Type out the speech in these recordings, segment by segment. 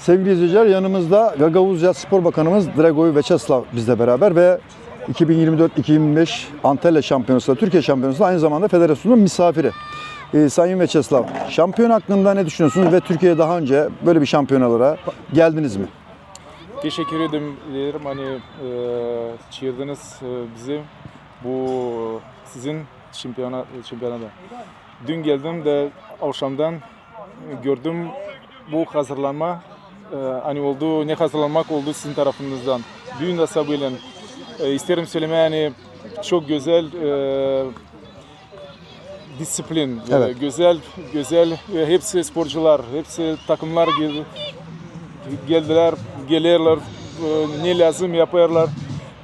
Sevgili izleyiciler yanımızda Gagavuzya Spor Bakanımız Dragoy Veçeslav bizle beraber ve 2024-2025 Antalya Şampiyonası'nda, Türkiye Şampiyonası'nda aynı zamanda federasyonun misafiri. Ee, Sayın Veçeslav, şampiyon hakkında ne düşünüyorsunuz ve Türkiye'ye daha önce böyle bir şampiyonalara geldiniz mi? Teşekkür ederim. Hani e, çağırdınız e, bizi bu sizin şampiyona, şampiyonada. Dün geldim de akşamdan gördüm bu hazırlanma hani oldu ne hazırlanmak oldu sizin tarafınızdan. Büyük hesabıyla e, isterim söylemeye yani çok güzel e, disiplin, e, Evet. güzel güzel e, hepsi sporcular, hepsi takımlar gel- geldiler, gelirler, e, ne lazım yaparlar.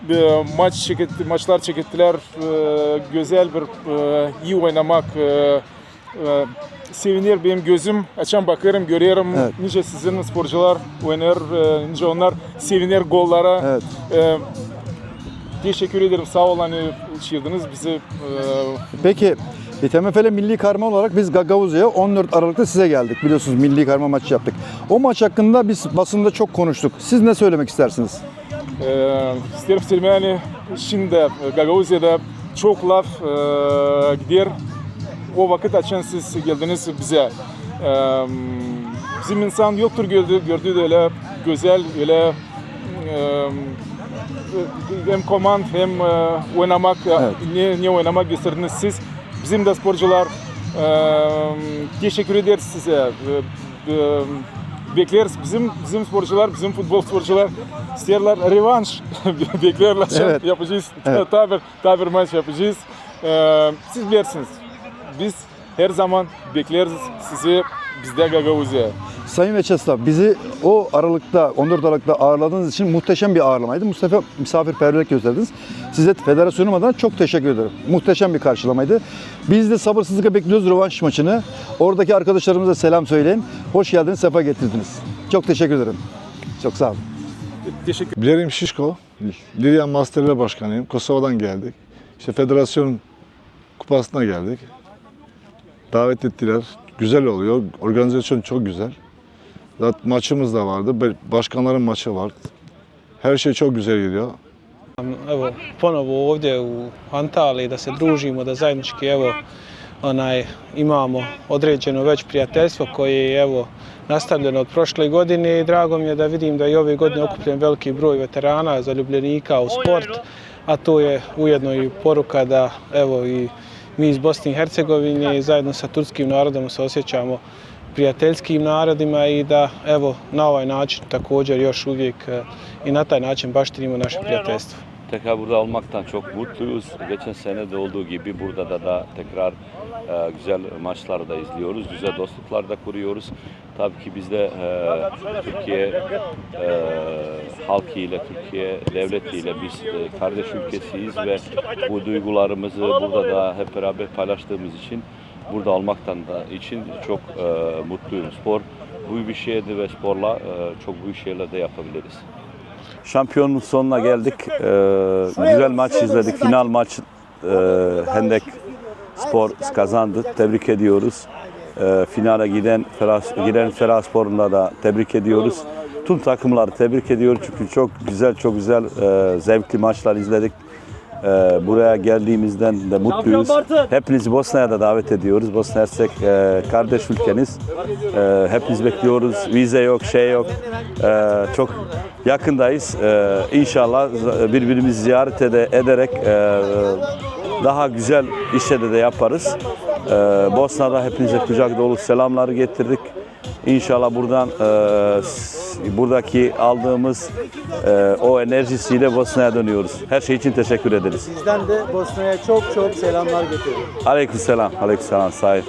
Bir maç çeketti, maçlar çekettiler. E, Güzel bir e, iyi oynamak. e, e, Sevinir benim gözüm açan bakarım görüyorum Evet. nice sizin sporcular oynar e, nice onlar sevinir gollara. Evet. E, Teşekkür ederim sağ olun hani çığırdınız bizi. e, Peki TMFL milli karma olarak biz Gagavuzya'ya 14 Aralık'ta size geldik. Biliyorsunuz milli karma maçı yaptık. O maç hakkında biz basında çok konuştuk. Siz ne söylemek istersiniz? Ee, isterim söylemeye yani şimdi e, Gagavuzya'da çok laf e, gider. O vakit açan siz geldiniz bize. Ee, bizim insan yoktur gördü, gördüğü de öyle güzel, öyle e, hem komand hem e, oynamak, Evet. ne, ne oynamak gösterdiniz siz. Bizim de sporcular e, teşekkür ederiz size. E, e, bekleriz. Bizim bizim sporcular, bizim futbol sporcular isterler revanş beklerler. Evet. Yapacağız. Evet. Tabii, tabii maç yapacağız. Ee, siz bilirsiniz. Biz her zaman bekleriz sizi bizde Gagavuzya. Sayın Veçeslav bizi o Aralık'ta 14 Aralık'ta ağırladığınız için muhteşem bir ağırlamaydı. Mustafa misafirperverlik gösterdiniz. Size federasyonum adına çok teşekkür ederim. Muhteşem bir karşılamaydı. Biz de sabırsızlıkla bekliyoruz rövanş maçını. Oradaki arkadaşlarımıza selam söyleyin. Hoş geldiniz, sefa getirdiniz. Çok teşekkür ederim. Çok sağ olun. Teşekkür Bilerim Şişko, Liryan Masterler Başkanıyım. Kosova'dan geldik. İşte federasyon kupasına geldik. Davet ettiler. Güzel oluyor. Organizasyon çok güzel. Zaten maçımız da vardı. Başkanların maçı var. Her şey çok güzel gidiyor. evo ponovo ovdje u Antaliji da se družimo, da zajednički evo onaj imamo određeno već prijateljstvo koje je evo nastavljeno od prošle godine i drago mi je da vidim da je i ove godine okupljen veliki broj veterana, zaljubljenika u sport, a to je ujedno i poruka da evo i mi iz Bosne i Hercegovine zajedno sa turskim narodom se osjećamo prijateljskim narodima i da evo na ovaj način također još uvijek eh, i na taj način baštinimo naše prijateljstvo. Tekrar burada olmaktan çok mutluyuz. Geçen sene de olduğu gibi burada da da tekrar e, güzel maçlar da izliyoruz. Güzel dostluklar da kuruyoruz. Tabii ki biz de e, Türkiye e, halkıyla, Türkiye devletiyle biz e, kardeş ülkesiyiz ve bu duygularımızı burada da hep beraber paylaştığımız için burada olmaktan da için çok e, mutluyum. Spor bu bir şeydi ve sporla e, çok büyük şeyler de yapabiliriz. Şampiyonluğun sonuna geldik. Ee, güzel maç izledik. Final maç e, Hendek Spor kazandı. Tebrik ediyoruz. Ee, finale giden Ferah, giden Ferah Spor'unda da tebrik ediyoruz. Tüm takımları tebrik ediyoruz çünkü çok güzel çok güzel e, zevkli maçlar izledik. Ee, buraya geldiğimizden de mutluyuz. Hepinizi Bosna'ya da davet ediyoruz. Bosna Hersek e, kardeş ülkeniz. E, hepiniz bekliyoruz. Vize yok, şey yok. E, çok yakındayız. E, inşallah birbirimizi ziyaret ede, ederek e, daha güzel işleri de yaparız. E, Bosna'da hepinize kucak dolu selamları getirdik. İnşallah buradan e, buradaki aldığımız e, o enerjisiyle Bosna'ya dönüyoruz. Her şey için teşekkür ederiz. Bizden de Bosna'ya çok çok selamlar getiriyorum. Aleykümselam, aleykümselam. Sağ ol.